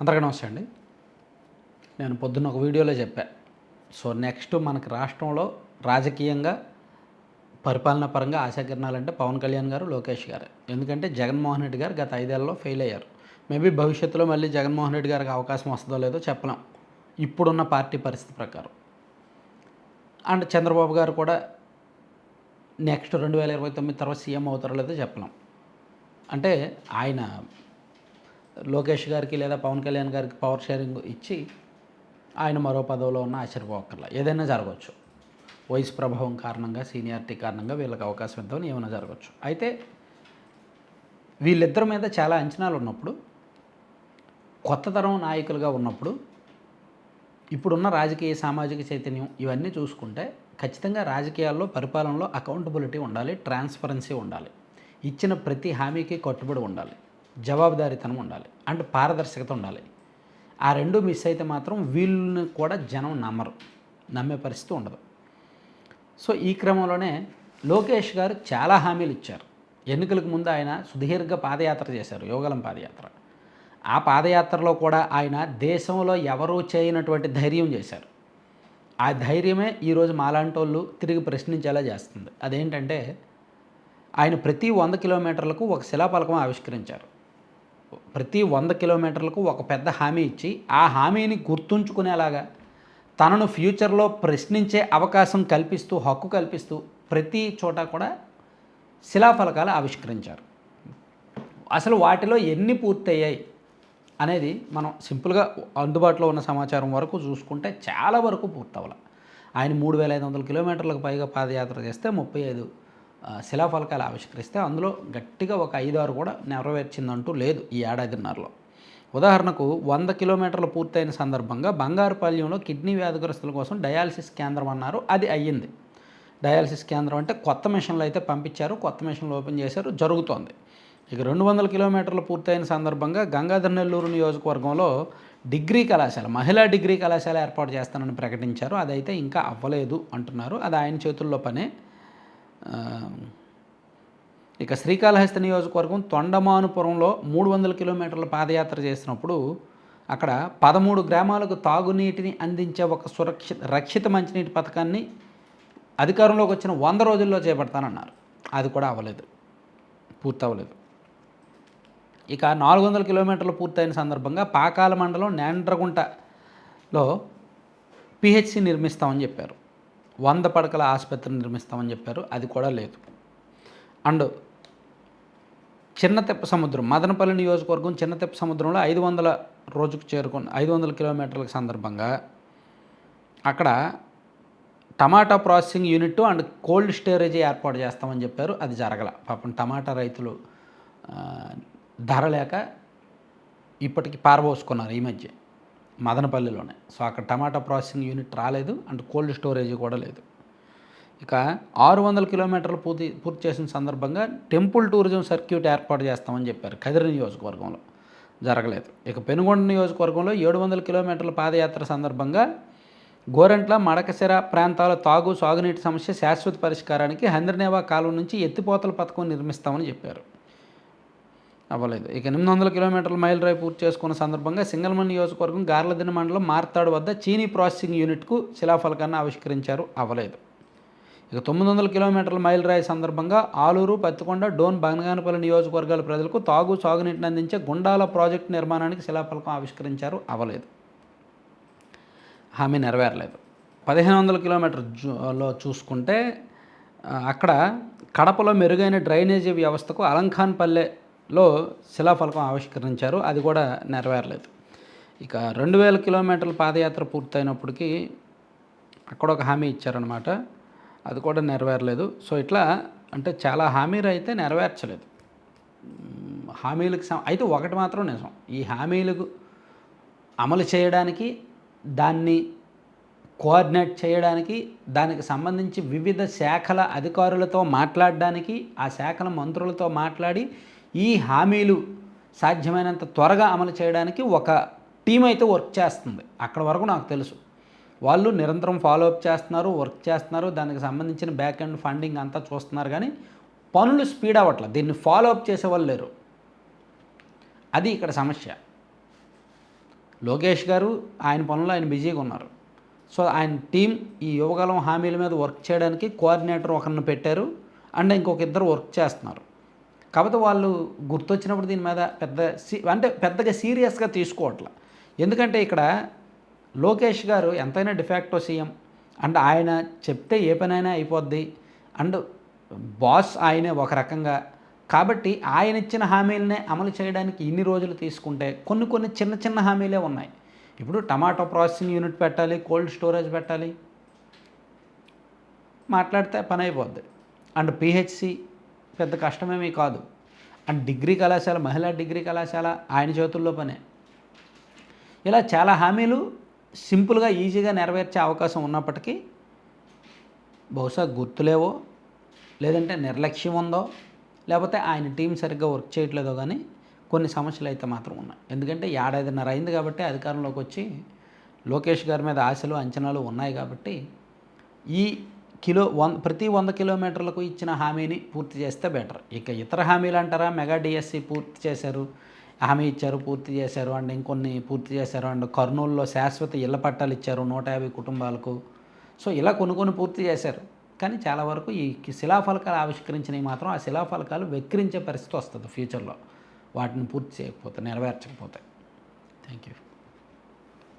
అందరికీ నమస్తే అండి. నేను పొద్దున్న ఒక వీడియోలో చెప్పా. సో నెక్స్ట్ మనకి రాష్ట్రంలో రాజకీయంగా పరిపాలన పరంగా ఆశాకిరణాలంటే పవన్ కళ్యాణ్ గారు లోకేష్ గారు. ఎందుకంటే జగన్మోహన్ రెడ్డి గారు గత ఐదేళ్ళలో ఫెయిల్ అయ్యారు. మేబీ భవిష్యత్తులో మళ్ళీ జగన్మోహన్ రెడ్డి గారికి అవకాశం వస్తుందో లేదో చెప్పలేం. ఇప్పుడున్న పార్టీ పరిస్థితి ప్రకారం. అండ్ చంద్రబాబు గారు కూడా నెక్స్ట్ రెండు వేల ఇరవై తొమ్మిది తర్వాత సీఎం అవుతారో లేదో చెప్పలేం. అంటే ఆయన లోకేష్ గారికి లేదా పవన్ కళ్యాణ్ గారికి పవర్ షేరింగ్ ఇచ్చి ఆయన మరో పదవిలో ఉన్న ఆశ్చర్యపోకర్లా ఏదైనా జరగవచ్చు వయసు ప్రభావం కారణంగా సీనియారిటీ కారణంగా వీళ్ళకి అవకాశం ఇద్దామని ఏమైనా జరగవచ్చు అయితే వీళ్ళిద్దరి మీద చాలా అంచనాలు ఉన్నప్పుడు కొత్త తరం నాయకులుగా ఉన్నప్పుడు ఇప్పుడున్న రాజకీయ సామాజిక చైతన్యం ఇవన్నీ చూసుకుంటే ఖచ్చితంగా రాజకీయాల్లో పరిపాలనలో అకౌంటబిలిటీ ఉండాలి ట్రాన్స్పరెన్సీ ఉండాలి. ఇచ్చిన ప్రతి హామీకి కట్టుబడి ఉండాలి. జవాబుదారీతనం ఉండాలి అండ్ పారదర్శకత ఉండాలి. ఆ రెండు మిస్ అయితే మాత్రం వీళ్ళని కూడా జనం నమ్మరు నమ్మే పరిస్థితి ఉండదు. సో ఈ క్రమంలోనే లోకేష్ గారు చాలా హామీలు ఇచ్చారు. ఎన్నికలకు ముందు ఆయన సుదీర్ఘ పాదయాత్ర చేశారు యోగలం పాదయాత్ర. ఆ పాదయాత్రలో కూడా ఆయన దేశంలో ఎవరూ చేయనటువంటి ధైర్యం చేశారు. ఆ ధైర్యమే ఈరోజు మాలాంటోళ్ళు తిరిగి ప్రశ్నించేలా చేస్తుంది. అదేంటంటే ఆయన ప్రతి వంద కిలోమీటర్లకు ఒక శిలాఫలకం ఆవిష్కరించారు. ప్రతి వంద కిలోమీటర్లకు ఒక పెద్ద హామీ ఇచ్చి ఆ హామీని గుర్తుంచుకునేలాగా తనను ఫ్యూచర్లో ప్రశ్నించే అవకాశం కల్పిస్తూ హక్కు కల్పిస్తూ ప్రతి చోట కూడా శిలాఫలకాలు ఆవిష్కరించారు. అసలు వాటిలో ఎన్ని పూర్తయ్యాయి అనేది మనం సింపుల్గా అందుబాటులో ఉన్న సమాచారం వరకు చూసుకుంటే చాలా వరకు పూర్తవల. ఆయన మూడు వేల ఐదు వందల కిలోమీటర్లకు పైగా పాదయాత్ర చేస్తే ముప్పై ఐదు శిలాఫలకాలు ఆవిష్కరిస్తే అందులో గట్టిగా ఒక ఐదు ఆరు కూడా నెరవేర్చిందంటూ లేదు ఈ ఏడాదిన్నరలో ఉదాహరణకు వంద కిలోమీటర్లు పూర్తయిన సందర్భంగా బంగారుపల్లెంలో కిడ్నీ వ్యాధిగ్రస్తుల కోసం డయాలసిస్ కేంద్రం అన్నారు అది అయ్యింది. డయాలసిస్ కేంద్రం అంటే కొత్త మిషన్లు అయితే పంపించారు కొత్త మిషన్లు ఓపెన్ చేశారు జరుగుతోంది. ఇక రెండు వందల కిలోమీటర్లు పూర్తయిన సందర్భంగా గంగాధర్ నెల్లూరు నియోజకవర్గంలో డిగ్రీ కళాశాల మహిళా డిగ్రీ కళాశాల ఏర్పాటు చేస్తానని ప్రకటించారు అదైతే ఇంకా అవ్వలేదు అంటున్నారు అది ఆయన చేతుల్లో పనే. ఇక శ్రీకాళహస్తి నియోజకవర్గం తొండమానుపురంలో మూడు వందల కిలోమీటర్ల పాదయాత్ర చేసినప్పుడు అక్కడ పదమూడు గ్రామాలకు తాగునీటిని అందించే ఒక సురక్షిత రక్షిత మంచినీటి పథకాన్ని అధికారంలోకి వచ్చిన వంద రోజుల్లో చేపడతానన్నారు. అది కూడా అవ్వలేదు. పూర్తి అవ్వలేదు ఇక నాలుగు వందల కిలోమీటర్లు పూర్తయిన సందర్భంగా పాకాల మండలం నేండ్రగుంటలో పిహెచ్సి నిర్మిస్తామని చెప్పారు. వంద పడకల ఆసుపత్రి నిర్మిస్తామని చెప్పారు. అది కూడా లేదు. అండ్ చిన్న తెప్ప సముద్రం మదనపల్లి నియోజకవర్గం చిన్న తెప్ప సముద్రంలో ఐదు వందల రోజుకు చేరుకున్న ఐదు వందల కిలోమీటర్ల సందర్భంగా అక్కడ tomato processing unit and cold storage ఏర్పాటు చేస్తామని చెప్పారు. అది జరగల. పాపం టమాటా రైతులు ధర లేక ఇప్పటికి పారబోసుకున్నారు ఈ మధ్య. మదనపల్లిలోనే. సో అక్కడ టమాటా ప్రాసెసింగ్ యూనిట్ రాలేదు అండ్ కోల్డ్ స్టోరేజ్ కూడా లేదు. ఇక ఆరు వందల కిలోమీటర్లు పూర్తి పూర్తి చేసిన సందర్భంగా టెంపుల్ టూరిజం సర్క్యూట్ ఏర్పాటు చేస్తామని చెప్పారు కదిరి నియోజకవర్గంలో. జరగలేదు. ఇక పెనుగొండ నియోజకవర్గంలో ఏడు వందల కిలోమీటర్ల పాదయాత్ర సందర్భంగా గోరంట్ల మడకశిర ప్రాంతాల తాగు సాగునీటి సమస్య శాశ్వత పరిష్కారానికి హంద్రనేవా కాలువ నుంచి ఎత్తిపోతల పథకం నిర్మిస్తామని చెప్పారు. అవ్వలేదు. ఇక ఎనిమిది వందల కిలోమీటర్ల మైల్ డ్రైవ్ పూర్తి చేసుకున్న సందర్భంగా సింగల్మన్ నియోజకవర్గం గార్లదిన మండలం మార్తాడు వద్ద చీనీ ప్రాసెసింగ్ యూనిట్కు శిలాఫలకాన్ని ఆవిష్కరించారు. అవ్వలేదు. ఇక తొమ్మిది వందల కిలోమీటర్ల మైల్ రాయి సందర్భంగా ఆలూరు పత్తికొండ డోన్ బంగానపల్లి నియోజకవర్గాల ప్రజలకు తాగు సాగునీటిని అందించే గుండాల ప్రాజెక్టు నిర్మాణానికి శిలాఫలకం ఆవిష్కరించారు. అవ్వలేదు. హామీ నెరవేరలేదు. పదిహేను వందల కిలోమీటర్లో చూసుకుంటే అక్కడ కడపలో మెరుగైన డ్రైనేజీ వ్యవస్థకు అలంఖాన్ లో శిలాఫలకం ఆవిష్కరించారు. అది కూడా నెరవేరలేదు. ఇక రెండు వేల కిలోమీటర్ల పాదయాత్ర పూర్తయినప్పటికీ అక్కడ ఒక హామీ ఇచ్చారనమాట అది కూడా నెరవేరలేదు. సో ఇట్లా అంటే చాలా హామీలు అయితే నెరవేర్చలేదు. హామీలకు అయితే ఒకటి మాత్రం నిజం. ఈ హామీలకు అమలు చేయడానికి దాన్ని కోఆర్డినేట్ చేయడానికి దానికి సంబంధించి వివిధ శాఖల అధికారులతో మాట్లాడడానికి ఆ శాఖల మంత్రులతో మాట్లాడి ఈ హామీలు సాధ్యమైనంత త్వరగా అమలు చేయడానికి ఒక టీం అయితే వర్క్ చేస్తుంది. అక్కడ వరకు నాకు తెలుసు. వాళ్ళు నిరంతరం ఫాలో అప్ చేస్తున్నారు వర్క్ చేస్తున్నారు. దానికి సంబంధించిన బ్యాక్ అండ్ ఫండింగ్ అంతా చూస్తున్నారు కానీ పనులు స్పీడ్ అవ్వట్లేదు. దీన్ని ఫాలో అప్ చేసే వాళ్ళు లేరు. అది ఇక్కడ సమస్య. లోకేష్ గారు ఆయన పనుల్లో ఆయన బిజీగా ఉన్నారు. సో ఆయన టీం ఈ యువకాలం హామీల మీద వర్క్ చేయడానికి కోఆర్డినేటర్ ఒకరిని పెట్టారు. అండ్ ఇంకొక ఇద్దరు వర్క్ చేస్తున్నారు. కాకపోతే వాళ్ళు గుర్తొచ్చినప్పుడు దీని మీద పెద్ద సీ అంటే పెద్దగా సీరియస్గా తీసుకోవట్లే. ఎందుకంటే ఇక్కడ లోకేష్ గారు ఎంతైనా డిఫాక్టో సీఎం. అండ్ ఆయన చెప్తే ఏ పనైనా అయిపోద్ది. అండ్ బాస్ ఆయనే ఒక రకంగా. కాబట్టి ఆయన ఇచ్చిన హామీలనే అమలు చేయడానికి ఇన్ని రోజులు తీసుకుంటే కొన్ని కొన్ని చిన్న చిన్న హామీలే ఉన్నాయి. ఇప్పుడు టమాటో ప్రాసెసింగ్ యూనిట్ పెట్టాలి కోల్డ్ స్టోరేజ్ పెట్టాలి. మాట్లాడితే పని అయిపోద్ది. అండ్ పిహెచ్సి పెద్ద కష్టమేమీ కాదు. అండ్ డిగ్రీ కళాశాల మహిళా డిగ్రీ కళాశాల ఆయన చేతుల్లో పనే. ఇలా చాలా హామీలు సింపుల్గా ఈజీగా నెరవేర్చే అవకాశం ఉన్నప్పటికీ బహుశా గుర్తులేవో లేదంటే నిర్లక్ష్యం ఉందో లేకపోతే ఆయన టీం సరిగ్గా వర్క్ చేయట్లేదో కానీ కొన్ని సమస్యలు అయితే మాత్రం ఉన్నాయి. ఎందుకంటే ఏడాదిన్నర అయింది కాబట్టి అధికారంలోకి వచ్చి లోకేష్ గారి మీద ఆశలు అంచనాలు ఉన్నాయి కాబట్టి ఈ కిలో వన్ ప్రతి వంద కిలోమీటర్లకు ఇచ్చిన హామీని పూర్తి చేస్తే బెటర్. ఇక ఇతర హామీలు అంటారా? మెగా డిఎస్సి పూర్తి చేశారు హామీ ఇచ్చారు పూర్తి చేశారు అండ్ ఇంకొన్ని పూర్తి చేశారు అండ్ కర్నూలులో శాశ్వత ఇళ్ళ పట్టాలు ఇచ్చారు నూట యాభై కుటుంబాలకు. సో ఇలా కొన్ని కొన్ని పూర్తి చేశారు. కానీ చాలా వరకు ఈ శిలాఫలకాలు ఆవిష్కరించినవి మాత్రం ఆ శిలాఫలకాలు వెక్కిరించే పరిస్థితి వస్తుంది ఫ్యూచర్లో. వాటిని పూర్తి చేయకపోతే నెరవేర్చకపోతే. Thank you